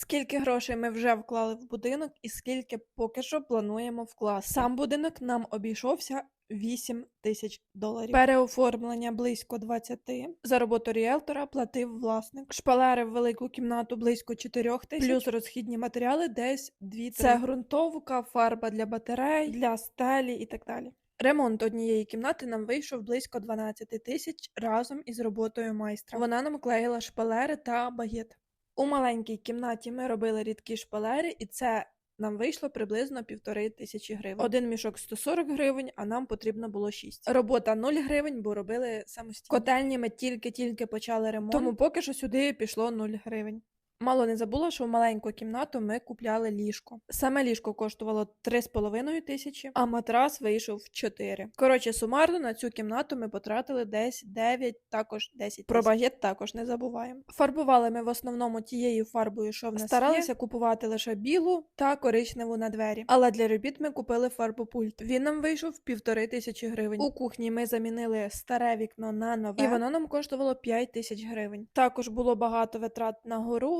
Скільки грошей ми вже вклали в будинок і скільки поки що плануємо вкласти. Сам будинок нам обійшовся 8 тисяч доларів. Переоформлення близько 20. За роботу ріелтора платив власник. Шпалери в велику кімнату близько 4 тисяч. Плюс розхідні матеріали десь 2 Це ґрунтовка, фарба для батарей, для стелі і так далі. Ремонт однієї кімнати нам вийшов близько 12 тисяч разом із роботою майстра. Вона нам клеїла шпалери та багет. У маленькій кімнаті ми робили рідкі шпалери, і це нам вийшло приблизно півтори тисячі гривень. Один мішок 140 гривень, а нам потрібно було 6. Робота 0 гривень, бо робили самостійно. Котельні ми тільки-тільки почали ремонт, тому поки що сюди пішло 0 гривень. Мало не забула, що в маленьку кімнату ми купляли ліжко. Саме ліжко коштувало 3,5 тисячі, а матрас вийшов 4. Коротше, сумарно на цю кімнату ми потратили десь 9, також 10 Про багет також не забуваємо. Фарбували ми в основному тією фарбою, що в нас Старалися купувати лише білу та коричневу на двері. Але для робіт ми купили фарбопульт. Він нам вийшов півтори тисячі гривень. У кухні ми замінили старе вікно на нове, і воно нам коштувало 5 тисяч гривень. Також було багато витрат на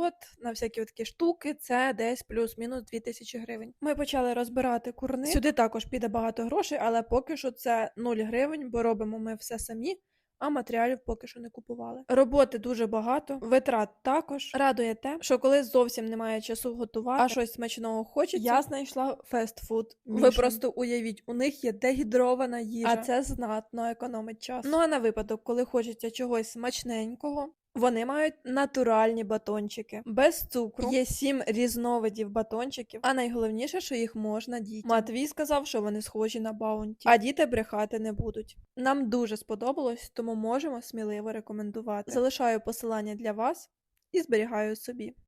город, на всякі такі штуки. Це десь плюс-мінус 2 тисячі гривень. Ми почали розбирати курни. Сюди також піде багато грошей, але поки що це 0 гривень, бо робимо ми все самі. А матеріалів поки що не купували. Роботи дуже багато, витрат також. Радує те, що коли зовсім немає часу готувати, а щось смачного хочеться, я знайшла фестфуд. Ви просто уявіть, у них є дегідрована їжа, а це знатно економить час. Ну а на випадок, коли хочеться чогось смачненького. Вони мають натуральні батончики без цукру. Є сім різновидів батончиків, а найголовніше, що їх можна дітям. Матвій сказав, що вони схожі на баунті, а діти брехати не будуть. Нам дуже сподобалось, тому можемо сміливо рекомендувати. Залишаю посилання для вас і зберігаю собі.